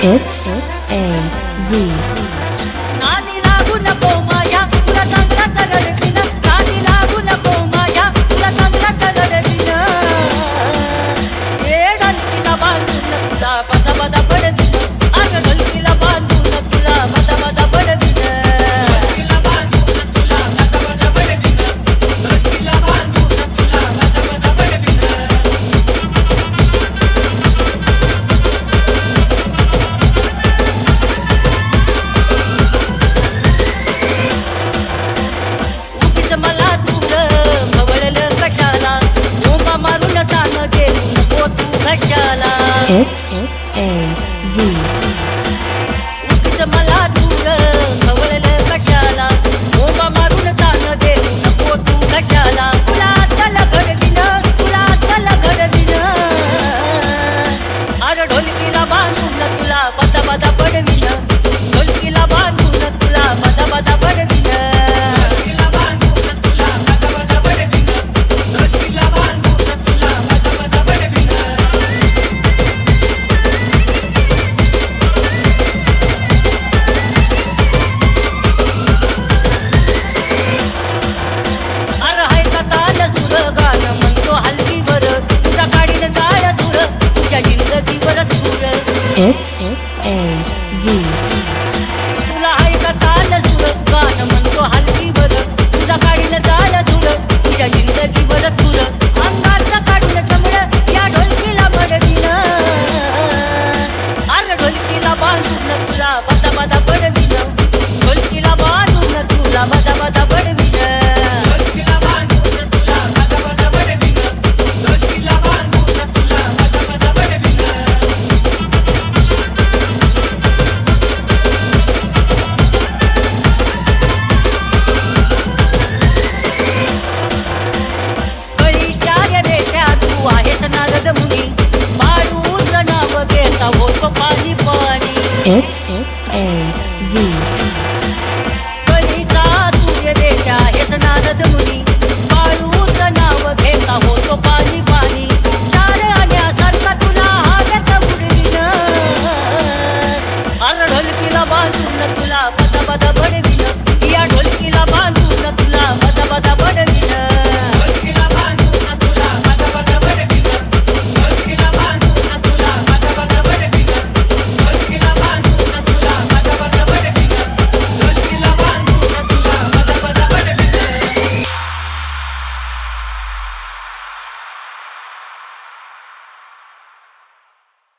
It's A V. Not It's A V. It's, it's A V. It's A V. कलिका सूर्य देशा हेच नारद मुनी. बाळूच नाव घेता पाणी पाणी. चार आण्यासारखा तुला हव्यात बुडवीन अरढल तिला बांधून तुला पद पद